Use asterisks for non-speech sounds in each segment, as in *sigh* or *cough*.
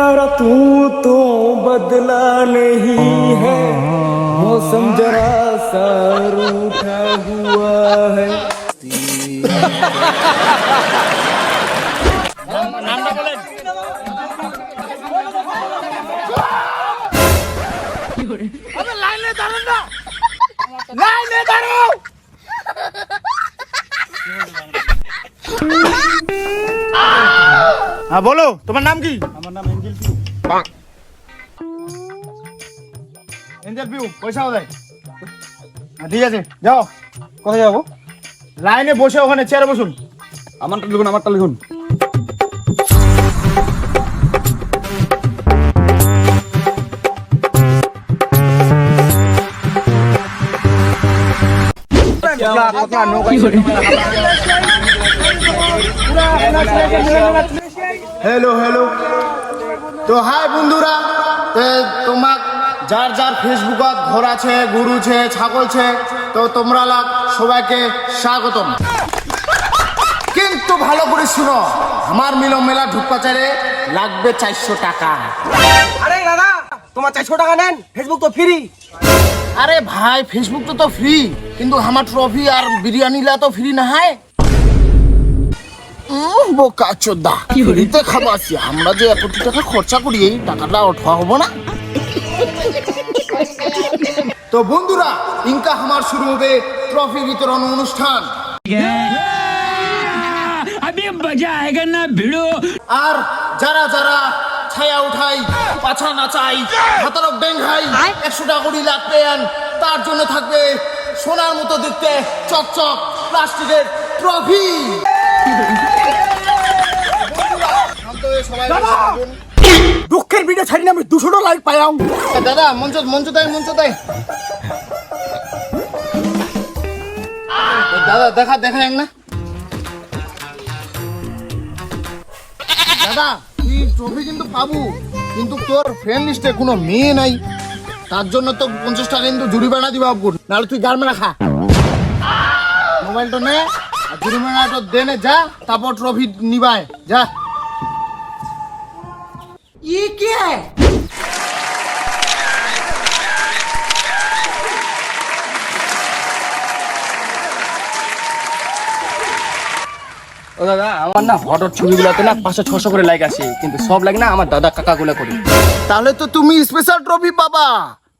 यारा तू तो बदला नहीं है। मौसम जरा सा रूठा हुआ है। *laughs* হ্যাঁ বলো। তোমার নাম কি? আমার নাম এঞ্জেল পিউ। এঞ্জেল পিউ পয়সা কোথায় হ্যাঁ, ঠিক আছে যাও। কোথায় যাব? লাইনে বসে ওখানে চেয়ারে বসুন। আমারটা লিখুন আমারটা লিখুন। হ্যালো হ্যালো তো হাই বন্ধুরা। তে তোমাক যার যার ফেসবুকত ঘর আছে গরু আছে ছাগল আছে তো তোমরা লাগ সবাইকে স্বাগতম। কিন্তু ভালো করে শুনো আমার মিল মেলা ঢুকাচারে লাগবে চারশো টাকা। আরে দাদা তোমার চারশো টাকা নেন ফেসবুক তো ফ্রি আরে ভাই ফেসবুক তো তো ফ্রি কিন্তু আমার ট্রফি আর বিরিয়ানি লা তো ফ্রি না হয়। আমরা যে এক কোটি টাকা খরচা করি এই টাকাটা ওঠা হব না। তো বন্ধুরা ইনকা আমার শুরু হবে ট্রফি বিতরণ অনুষ্ঠান। আর যারা যারা ছায়া উঠাই পাছা নাচাই হাতারক ব্যাংহাই একশো টাকা করে লাগবে তার জন্য থাকবে সোনার মতো দেখতে চকচক প্লাস্টিকের ট্রফি। দুঃখের ভিডিও ছাড়ি না, আমি দুশোটা লাইক পাইলাম দাদা মঞ্চ মঞ্চ দেয় মঞ্চ দেয় দাদা, দেখা দেখা না। দাদা, তুই ট্রফি কিন্তু পাবো, কিন্তু তোর ফ্রেন্ড লিস্টে কোনো মেয়ে নাই। তার জন্য তো পঞ্চাশ টাকা কিন্তু জরিমানা দিবা আবগুর নাহলে তুই গার্মেন্ট খা। মোবাইলটা নে। ট্রফি নিবায় যা। ও দাদা আমার না হঠাৎ ছবিগুলোতে না পাঁচশো ছশো করে লাইক আছে কিন্তু সব লাইক না আমার দাদা কাকা গুলা করে। তাহলে তো তুমি স্পেশাল ট্রফি পাবা।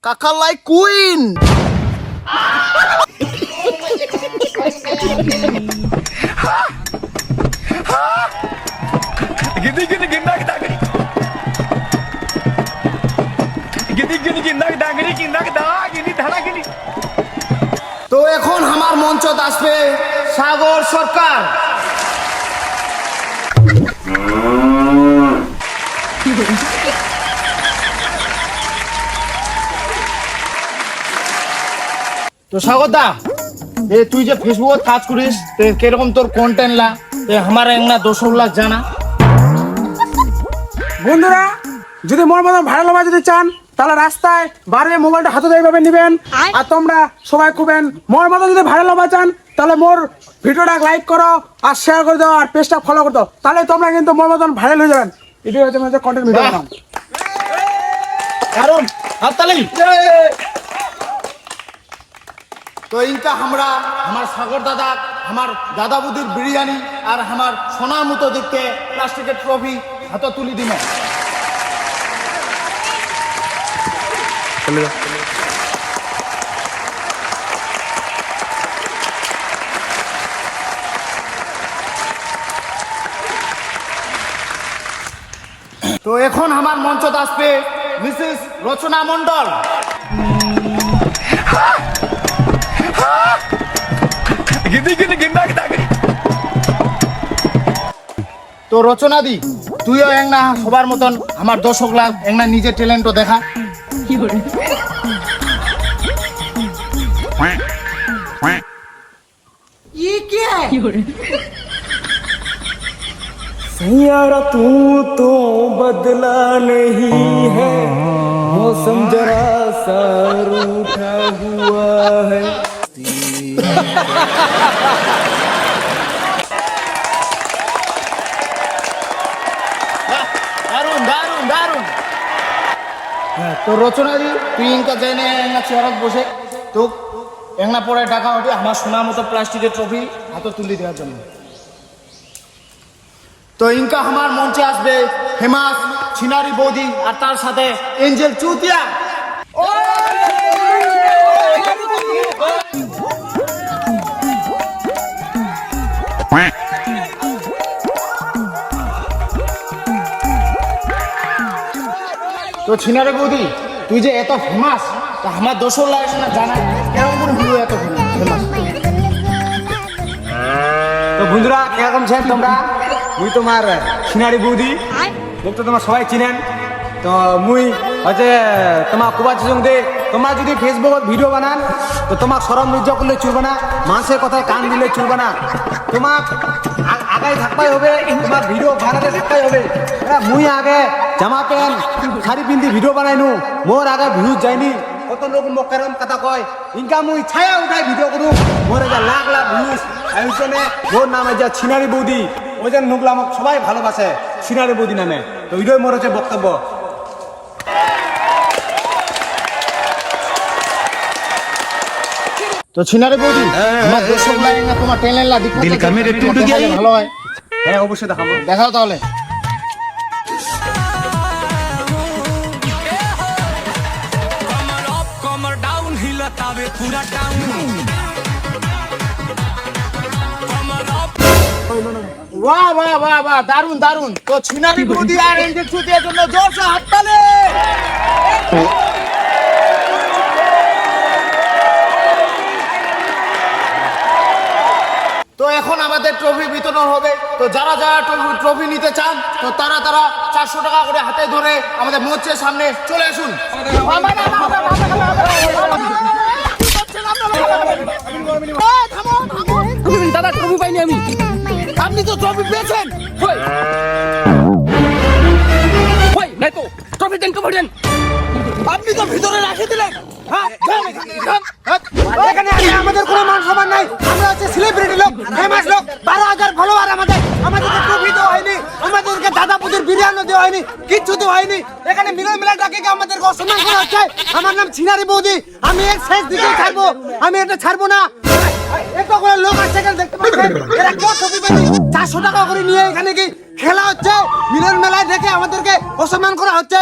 কাকা লাইক কুইন তো এখন আমার মঞ্চত আসবে সাগর সরকার। তো দা এ তুই যে ফেসবুকত কাজ করিস, তে কীরকম তোর কন্টেন্ট লা? তে আমার একটা দর্শক লাখ জানা। বন্ধুরা, যদি মোর মতন ভাইরাল হওয়া যদি চান তাহলে রাস্তায় বাইরে মোবাইলটা হাতে এইভাবে নেবেন। আর তোমরা সবাই খুবেন মোর মতন যদি ভাইরাল হওয়া চান তাহলে মোর ভিডিওটা লাইক করো আর শেয়ার করে দাও আর পেজটা ফলো করে দাও। তাহলে তোমরা কিন্তু মোর মতন ভাইরাল হয়ে যাবেন। এটাই হচ্ছে আমাদের কন্টেন্ট ভিডিও বাহ। কারণ হাততালি। তো ইনকা আমরা আমার সাগর দাদা আমার দাদা বুদির বিরিয়ানি আর আমার সোনার মতো দেখতে প্লাস্টিকের ট্রফি হাতে তুলি চলে তো এখন আমার মঞ্চ আসবে মিসেস রচনা মন্ডল তো রচনা দি তুইও একনা সবার মতন আমার দর্শক লাগ একনা নিজের ট্যালেন্টও দেখা। ये क्या है? यारा तू तो बदला नहीं है। मौसम जरा सा रूठा हुआ है। *laughs* তো রচনা দি তুই ইনকা জেনে এঙ্গা চেয়ারত বসে। তো এঙ্গা পরে টাকা হবে আমার সোনা মতো প্লাস্টিকের ট্রফি হাতে তুলে দেওয়ার জন্য। তো ইনকা আমার মঞ্চে আসবে, হেমাস, ছিনারি বৌদি আর তার সাথে এঞ্জেল চুতিয়া। তো ছিনারে বৌদি তুই যে এত ফেমাস আমার দোষর লাগে না জানা কেমন করে ভিডিও এত ফেমাস তো বন্ধুরা কীরকম ছেন তোমরা? মুই তোমার সিনারি বৌদি। মোক তো তোমার সবাই চিনেন। তো মুই হচ্ছে তোমার কুবাচি সঙ্গে তোমরা যদি ফেসবুকত ভিডিও বানান তো তোমাক সরম লজ্জা করলে চলবে না মানুষের কথায় কান দিলে চলবে না। তোমার আ- আগাই থাকবাই হবে তোমার ভিডিও বানাতে থাকবাই হবে। হ্যাঁ, মুই আগে জামা প্যান্ট শাড়ি পিন্ধি ভিডিও বানাইনু। মোর আগে ভিউজ যায়নি কত লোক মোক কেরম কথা কয়। ইনকা মুই ছায়া উঠাই ভিডিও করুম মোর যা লাখ লাখ ভিউজ আয়োজনে মোর নাম যা ছিনারি বৌদি। ওই যে নুকলা আমাকে সবাই ভালোবাসে ছিনারি বৌদি নামে। তো ওইটাই মোর হচ্ছে বক্তব্য। তো ছিনারে বৌদি আমার দর্শক লাগে না তোমার ট্যালেন্ট লা দেখো দিল কা মেরে ভালো হয়। হ্যাঁ অবশ্যই দেখাবো। দেখাও তাহলে। कमर डाउन हिलतावे पूरा टाउन বাহ বাহ বাহ বাহ দারুন দারুন তো ছিনারি বৌদি আর এঞ্জেল চুতিয়ার জন্য জোরসে হাততালি তো এখন আমাদের ট্রফি বিতরণ হবে তো যারা যারা ট্রফি ট্রফি নিতে চান তো তারা তারা চারশো টাকা করে হাতে ধরে আমাদের মঞ্চের সামনে চলে আসুন ট্রফি পেয়েছেন? কই নাই তো ট্রফি দেন কভার আপনি তো ভিতরে রাখে দিলেন। হ্যাঁ এখান আমাদের কোনো মান সম্মান নাই। আমরা হচ্ছে সেলিব্রিটি লোক ফেমাস লোক। বারো হাজার ফলোয়ার আমাদের। আমাদেরকে ট্রফি দেওয়া হয়নি। আমাদেরকে দাদা পুজোর বিরিয়ানি দেওয়া হয়নি। কিচ্ছু দেওয়া হয়নি। এখানে মিলন মেলা ডাকে আমাদেরকে অসম্মান করা হচ্ছে? আমার নাম ছিনারি বৌদি। আমি এর শেষ দিকে ছাড়বো। আমি এটা ছাড়বো না। করে লোক আসছে এখানে দেখতে পাচ্ছেন? এরা কেউ ট্রফি পাইনি চারশো টাকা করে নিয়ে এখানে কি খেলা হচ্ছে? মিলন মেলায় দেখে আমাদেরকে অসম্মান করা হচ্ছে।